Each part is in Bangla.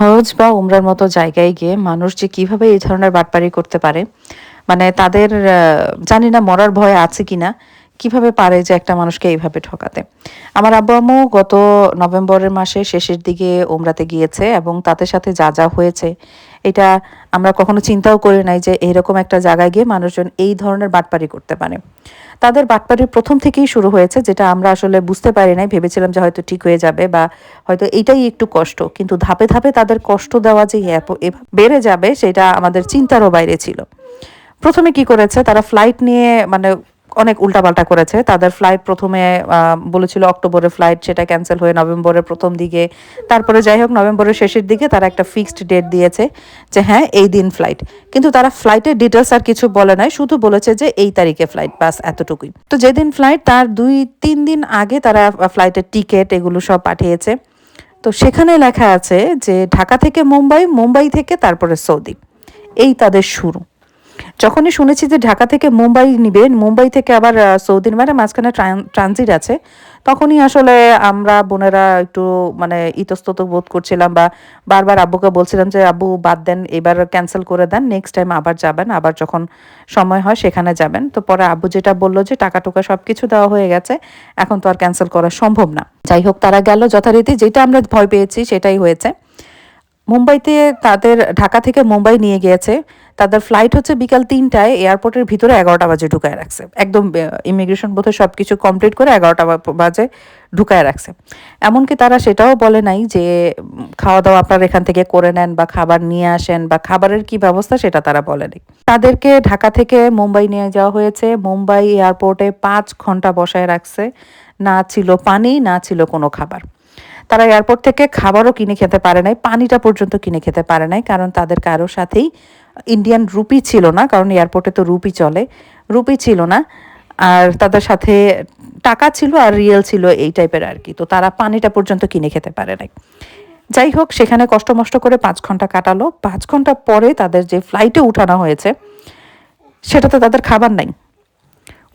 হজ বা উমরার মতো জায়গায় গিয়ে মানুষ যে কীভাবে এই ধরনের বাটপারি করতে পারে? মানে তাদের জানি না মরার ভয় আছে কিনা কীভাবে পারে যে একটা মানুষকে এইভাবে ঠকাতে? আমার আব্বু আম্মু গত নভেম্বরের মাসে শেষের দিকে উমরাতে গিয়েছে এবং তাদের সাথে যা যা হয়েছে, এটা আমরা কখনো চিন্তাও করি নাই যে এইরকম একটা জায়গায় গিয়ে মানুষজন এই ধরনের বাটপারি করতে পারে। তাদের বাটপারি প্রথম থেকেই শুরু হয়েছে, যেটা আমরা আসলে বুঝতে পারি নাই, ভেবেছিলাম যে হয়তো ঠিক হয়ে যাবে বা হয়তো এইটাই একটু কষ্ট। কিন্তু ধাপে ধাপে তাদের কষ্ট দেওয়া যে বেড়ে যাবে, সেটা আমাদের চিন্তারও বাইরে ছিল। প্রথমে কি করেছে, তারা ফ্লাইট নিয়ে মানে অনেক উল্টাপাল্টা করেছে। তাদের ফ্লাইট প্রথমে বলেছিল অক্টোবরে ফ্লাইট সেটা ক্যান্সেল হয়ে নভেম্বরের প্রথম দিকে। তারপরে যাই হোক, নভেম্বরের শেষের দিকে তারা একটা ফিক্সড ডেট দিয়েছে যে হ্যাঁ এই দিন ফ্লাইট কিন্তু তারা ফ্লাইটের ডিটেলস আর কিছু বলে নাই, শুধু বলেছে যে এই তারিখে ফ্লাইট বাস এতটুকুই। তো যেদিন ফ্লাইট তার দুই, তিন দিন আগে তারা ফ্লাইটের টিকিট এগুলো সব পাঠিয়েছে। তো সেখানে লেখা আছে যে ঢাকা থেকে মুম্বাই মুম্বাই থেকে তারপরে সৌদি। এই তাদের শুরু। যখনই শুনেছি যে ঢাকা থেকে মুম্বাই নিবে মুম্বাই থেকে আবার আহ, সৌদি মানে মাঝখানে ট্রানজিট আছে তখনই আসলে আমরা বোনেরা একটু মানে ইতস্তত বোধ করছিলাম বা বারবার আব্বুকে বলছিলাম যে আব্বু বাদ দেন এবার ক্যান্সেল করে দেন নেক্সট টাইম আবার যাবেন আবার যখন সময় হয় সেখানে যাবেন। তো পরে আব্বু যেটা বলল যে টাকা টুকা সব কিছু দেওয়া হয়ে গেছে এখন তো আর ক্যান্সেল করা সম্ভব না। যাই হোক তারা গেল যথারীতি যেটা আমরা ভয় পেয়েছি সেটাই হয়েছে। মুম্বাইতে তাদের, ঢাকা থেকে মুম্বাই নিয়ে গিয়েছে। তাদের ফ্লাইট হচ্ছে বিকাল তিনটায় এয়ারপোর্টের ভিতরে এগারোটা বাজে ঢুকায় রাখছে। একদম ইমিগ্রেশন বোধহয় সব কিছু কমপ্লিট করে এগারোটা বাজে ঢুকায় রাখছে। এমনকি তারা সেটাও বলে নাই যে খাওয়া দাওয়া আপনারা এখান থেকে করে নেন বা খাবার নিয়ে আসেন বা খাবারের কি ব্যবস্থা সেটা তারা বলেনি। তাদেরকে ঢাকা থেকে মুম্বাই নিয়ে যাওয়া হয়েছে। মুম্বাই এয়ারপোর্টে পাঁচ ঘণ্টা বসায় রাখছে। না ছিল পানি, না ছিল কোনো খাবার। তারা এয়ারপোর্ট থেকে খাবারও কিনে খেতে পারে নাই, পানিটা পর্যন্ত কিনে খেতে পারে নাই, কারণ তাদের কারোর সাথেই ইন্ডিয়ান রুপি ছিল না, কারণ এয়ারপোর্টে তো রুপি চলে রুপি ছিল না, আর তাদের সাথে টাকা ছিল আর রিয়েল ছিল এই টাইপের আর কি, তো তারা পানিটা পর্যন্ত কিনে খেতে পারে নাই। যাই হোক, সেখানে কষ্ট মষ্ট করে পাঁচ ঘণ্টা কাটালো, পাঁচ ঘণ্টা পরে তাদের যে ফ্লাইটে উঠানো হয়েছে, সেটাতে তাদের খাবার নাই।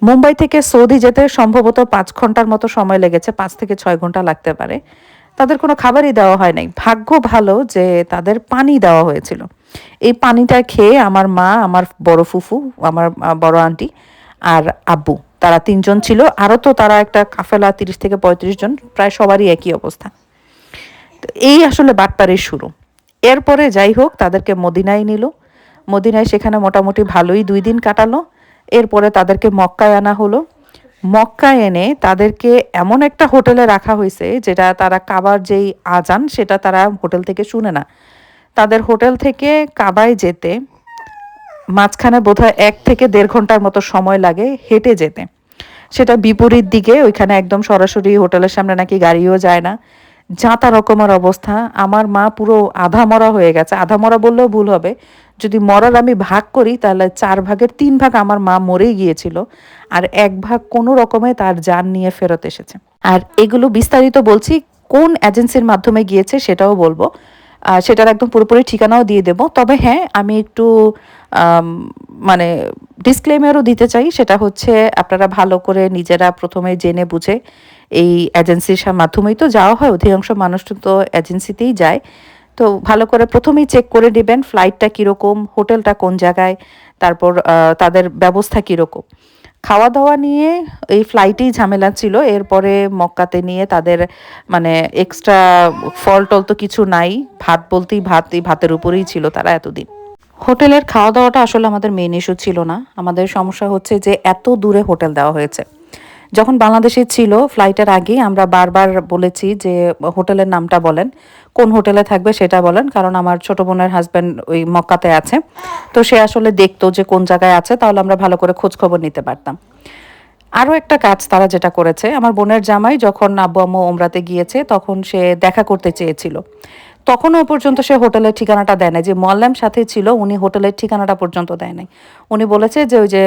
মুম্বাই থেকে সৌদি যেতে সম্ভবত পাঁচ ঘণ্টার মতো সময় লেগেছে, পাঁচ থেকে ছয় ঘণ্টা লাগতে পারে। তাদের কোনো খাবারই দেওয়া হয় নাই। ভাগ্য ভালো যে তাদের পানি দেওয়া হয়েছিল। এই পানিটা খেয়ে আমার মা, আমার বড় ফুফু, আমার বড় আন্টি আর আব্বু, তারা তিনজন ছিল। আরও তো তারা একটা কাফেলা তিরিশ থেকে পঁয়ত্রিশ জন, প্রায় সবারই একই অবস্থা। তো এই আসলে বাটপাড়ির শুরু। এরপরে যাই হোক, তাদেরকে মদিনায় নিল। মদিনায় সেখানে মোটামুটি ভালোই দুই দিন কাটালো। এরপরে তাদেরকে মক্কায় আনা হলো। মক্কায় এনে তাদেরকে এমন একটা হোটেলে রাখা হয়েছে, যেটা তারা কাবার যেই আজান, সেটা তারা হোটেল থেকে শুনে না। তাদের হোটেল থেকে কাবায় যেতে মাঝখানে বোধহয় এক থেকে দেড় ঘণ্টার মতো সময় লাগে হেঁটে যেতে। সেটা বিপরীত দিকে, ওইখানে একদম সরাসরি হোটেলের সামনে নাকি গাড়িও যায় না। যাতা রকমের অবস্থা, আমার মা পুরো আধা মরা হয়ে গেছে। আধা মরা বললেও ভুল হবে। যদি মরার আমি ভাগ করি, তাহলে চার ভাগের তিন ভাগ আমার মা মরেই গিয়েছিল। আর এক ভাগ কোনো রকমে তার যান নিয়ে ফেরত এসেছে। আর এগুলো বিস্তারিত বলছি, কোন এজেন্সির মাধ্যমে গিয়েছে সেটাও বলব। সেটার একদম পুরোপুরি ঠিকানাও দিয়ে দেব। তবে হ্যাঁ আমি একটু মানে ডিসক্লেমারও দিতে চাই। সেটা হচ্ছে, আপনারা ভালো করে নিজেরা প্রথমে জেনে বুঝে এই এজেন্সির মাধ্যমেই তো যাওয়া হয়, অধিকাংশ মানুষ তো এজেন্সিতেই যায়। তো ভালো করে প্রথমেই চেক করে নেবেন ফ্লাইটটা কীরকম, হোটেলটা কোন জায়গায়, তারপর তাদের ব্যবস্থা কীরকম। খাওয়া দাওয়া নিয়ে এই ফ্লাইটেই ঝামেলা ছিল, এরপরে মক্কাতে নিয়ে তাদের মানে এক্সট্রা ফল টল তো কিছু নাই, ভাত বলতেই ভাত, এই ভাতের উপরেই ছিল তারা এতদিন। হোটেলের খাওয়া দাওয়াটা আসলে আমাদের মেন ইস্যু ছিল না। আমাদের সমস্যা হচ্ছে যে এত দূরে হোটেল দেওয়া হয়েছে। যখন বাংলাদেশে ছিল ফ্লাইটের আগে আমরা বারবার বলেছি যে হোটেলের নামটা বলেন, কোন হোটেলে থাকবে সেটা বলেন, কারণ আমার ছোট বোনের হাজব্যান্ড ওই মক্কাতে আছে। তো সে আসলে দেখতো যে কোন জায়গায় আছে, তাহলে আমরা ভালো করে খোঁজ খবর নিতে পারতাম। আরও একটা কাজ তারা যেটা করেছে, আমার বোনের জামাই যখন আব্বু আম্মু ওমরাতে গিয়েছে, তখন সে দেখা করতে চেয়েছিল। তখনও পর্যন্ত সে হোটেলের ঠিকানাটা দেয় নাই। যে মোয়াল্লাম সাথে ছিল, উনি হোটেলের ঠিকানাটা পর্যন্ত দেয় নাই। উনি বলেছে যে ওই যে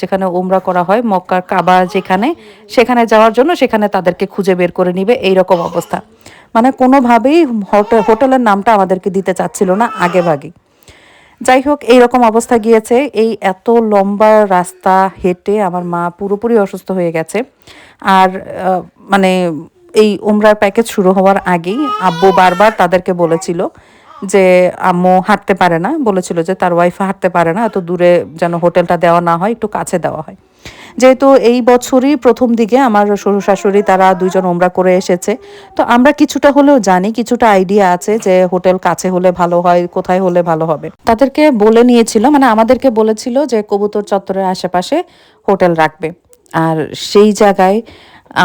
যেখানে ওমরা করা হয়, মক্কার কাবা যেখানে, সেখানে যাওয়ার জন্য সেখানে তাদেরকে খুঁজে বের করে নিবে এই রকম অবস্থা। মানে কোনোভাবেই হোটেল হোটেলের নামটা আমাদেরকে দিতে চাচ্ছিল না আগে ভাগে। যাই হোক, এইরকম অবস্থা গিয়েছে। এই এত লম্বা রাস্তা হেঁটে আমার মা পুরোপুরি অসুস্থ হয়ে গেছে। আর মানে এই উমরার প্যাকেজ শুরু হওয়ার আগেই আব্বু বারবার তাদেরকে বলেছিল যে, আম্মু হাঁটতে পারে না। বলেছিল যে, তার ওয়াইফ হাঁটতে পারে না। এত দূরে যেন হোটেলটা দেওয়া না হয়, একটু কাছে দেওয়া হয়। যেহেতু এই বছরই প্রথম দিকে আমার শ্বশুর শাশুড়ি তারা দুইজন ওমরা করে এসেছে। তো আমরা কিছুটা হলেও জানি, কিছুটা আইডিয়া আছে যে, হোটেল কাছে হলে ভালো হয়, কোথায় হলে ভালো হবে। তাদেরকে বলে নিয়েছিল মানে আমাদেরকে বলেছিল যে, কবুতর চত্বরের আশেপাশে হোটেল রাখবে। আর সেই জায়গায়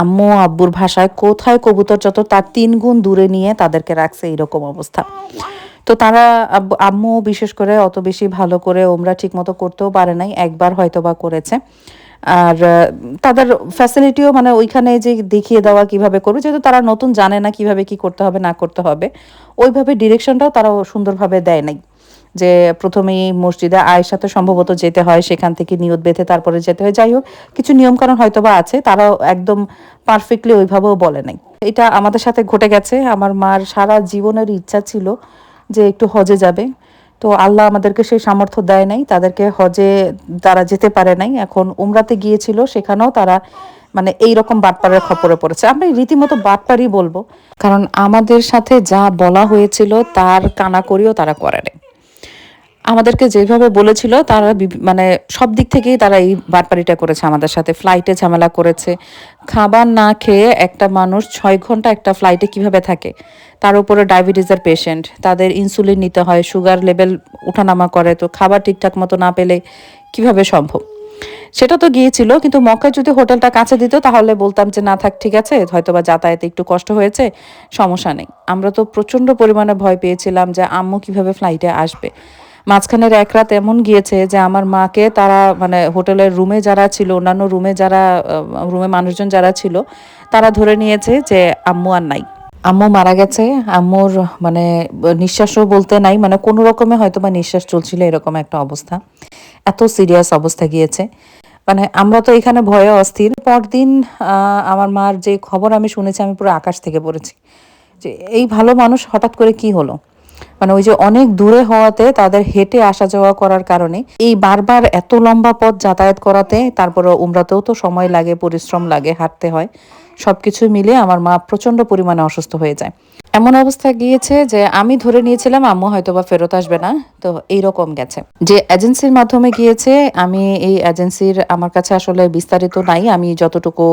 আম্মু আব্বুর ভাষায় কোথায় কবুতর যত তার তিন গুণ দূরে নিয়ে তাদেরকে রাখছে এরকম অবস্থা। তো তারা আম্মু বিশেষ করে অত বেশি ভালো করে ওমরা ঠিক মতো করতেও পারে নাই, একবার হয়তো বা করেছে। আর তাদের ফ্যাসিলিটিও মানে ওইখানে যে দেখিয়ে দেওয়া কীভাবে করবে, যেহেতু তারা নতুন জানে না কীভাবে কি করতে হবে, না করতে হবে, ওইভাবে ডিরেকশনটাও তারা সুন্দরভাবে দেয় নাই। যে প্রথমেই মসজিদে আয়েশাতে সম্ভবত যেতে হয়, সেখান থেকে নিয়ত বেঁধে তারপরে যেতে হয়। যাই হোক, কিছু নিয়মকানুন হয়তো বা আছে, তারাও একদম পারফেক্টলি ওইভাবেও বলে নাই। এটা আমাদের সাথে ঘটে গেছে। আমার মার সারা জীবনের ইচ্ছা ছিল যে একটু হজে যাবে। তো আল্লাহ আমাদেরকে সেই সামর্থ্য দেয় নাই, তাদেরকে হজে তারা যেতে পারে নাই। এখন উমরাতে গিয়েছিল, সেখানেও তারা মানে এই রকম বাটপাড়ের খপরে পড়েছে। আমি রীতিমতো বাটপাড়ই বলব, কারণ আমাদের সাথে যা বলা হয়েছিল, তার কানা কানাকড়িও তারা করে নাই। আমাদেরকে যেভাবে বলেছিল, তারা মানে সব দিক থেকেই তারা এই বাটপাড়িটা করেছে আমাদের সাথে ফ্লাইটে ঝামেলা করেছে। খাবার না খেয়ে একটা মানুষ ছয় ঘণ্টা একটা ফ্লাইটে কীভাবে থাকে? তার উপরে ডায়াবেটিসের পেশেন্ট তাদের ইনসুলিন নিতে হয় সুগার লেভেল ওঠানামা করে, তো খাবার ঠিকঠাক মতো না পেলে কীভাবে সম্ভব? সেটা তো গিয়েছিল, কিন্তু মক্কায় যদি হোটেলটা কাছে দিত, তাহলে বলতাম যে, না থাক, ঠিক আছে হয়তো বা যাতায়াতে একটু কষ্ট হয়েছে, সমস্যা নেই। আমরা তো প্রচণ্ড পরিমাণে ভয় পেয়েছিলাম যে, আম্মু কীভাবে ফ্লাইটে আসবে? মাঝখানের এক রাত এমন গিয়েছে যে আমার মাকে তারা মানে হোটেলের রুমে যারা ছিল, অন্যান্য রুমে যারা রুমে মানুষজন যারা ছিল, তারা ধরে নিয়েছে যে আম্মু আর নাই। আম্মু মারা গেছে। আম্মুর মানে নিঃশ্বাসও বলতে নাই মানে কোনো রকমে হয়তো বা নিঃশ্বাস চলছিল এরকম একটা অবস্থা। এত সিরিয়াস অবস্থা গিয়েছে। মানে আমরা তো এখানে ভয়ে অস্থির। পরদিন আমার মার যে খবর আমি শুনেছি, আমি পুরো আকাশ থেকে পড়েছি। যে এই ভালো মানুষ হঠাৎ করে কি হলো? মানে ওই যে অনেক দূরে হওয়াতে তাদের হেঁটে আসা যাওয়া করার কারণে এই বারবার এত লম্বা পথ যাতায়াত করাতে তারপরে উমরাতেও তো সময় লাগে, পরিশ্রম লাগে, হাঁটতে হয়। সবকিছু মিলে আমার মা প্রচণ্ড পরিমাণে অসুস্থ হয়ে যায়। এমন অবস্থা গিয়েছে যে আমি ধরে নিয়েছিলাম, আম্মু হয়তো বা ফেরত আসবে না, তো এইরকম গেছে। যে এজেন্সির মাধ্যমে গিয়েছে, আমি এই এজেন্সির আমার কাছে আসলে বিস্তারিত নাই, আমি যতটুকু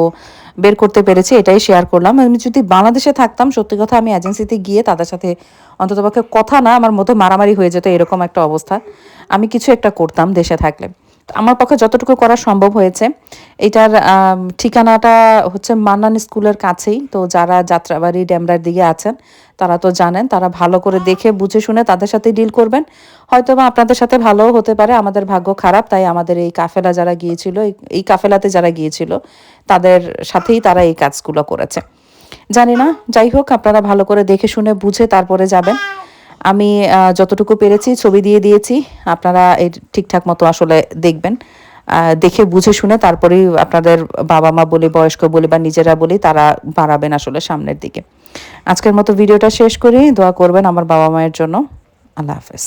বের করতে পেরেছি, এটাই শেয়ার করলাম। আমি যদি বাংলাদেশে থাকতাম, সত্যি কথা আমি এজেন্সিতে গিয়ে তাদের সাথে অন্ততপক্ষে কথা না, আমার মতো মারামারি হয়ে যেত, এরকম একটা অবস্থা। আমি কিছু একটা করতাম দেশে থাকলে। আমার পক্ষে যতটুকু করা সম্ভব হয়েছে। এটার ঠিকানাটা হচ্ছে মান্নান স্কুলের কাছেই। তো যারা যাত্রাবাড়ি ড্যামরার দিকে আছেন, তারা তো জানেন, তারা ভালো করে দেখে, বুঝে শুনে তাদের সাথে ডিল করবেন। হয়তো বা আপনাদের সাথে ভালোও হতে পারে, আমাদের ভাগ্য খারাপ, তাই আমাদের এই কাফেলা যারা গিয়েছিল এই- কাফেলাতে যারা গিয়েছিল, তাদের সাথেই তারা এই কাজগুলো করেছে। জানি না, যাই হোক, আপনারা ভালো করে দেখে শুনে, বুঝে তারপরে যাবেন। আমি যতটুকু পেরেছি ছবি দিয়ে দিয়েছি। আপনারা এই ঠিকঠাক মতো আসলে দেখবেন। দেখে বুঝে শুনে তারপরেই আপনাদের বাবা মা বলে, বয়স্ক বলে বা নিজেরা বলি, তারা বাড়াবেন আসলে সামনের দিকে। আজকের মতো ভিডিওটা শেষ করি। দোয়া করবেন আমার বাবা মায়ের জন্য। আল্লাহ হাফেজ।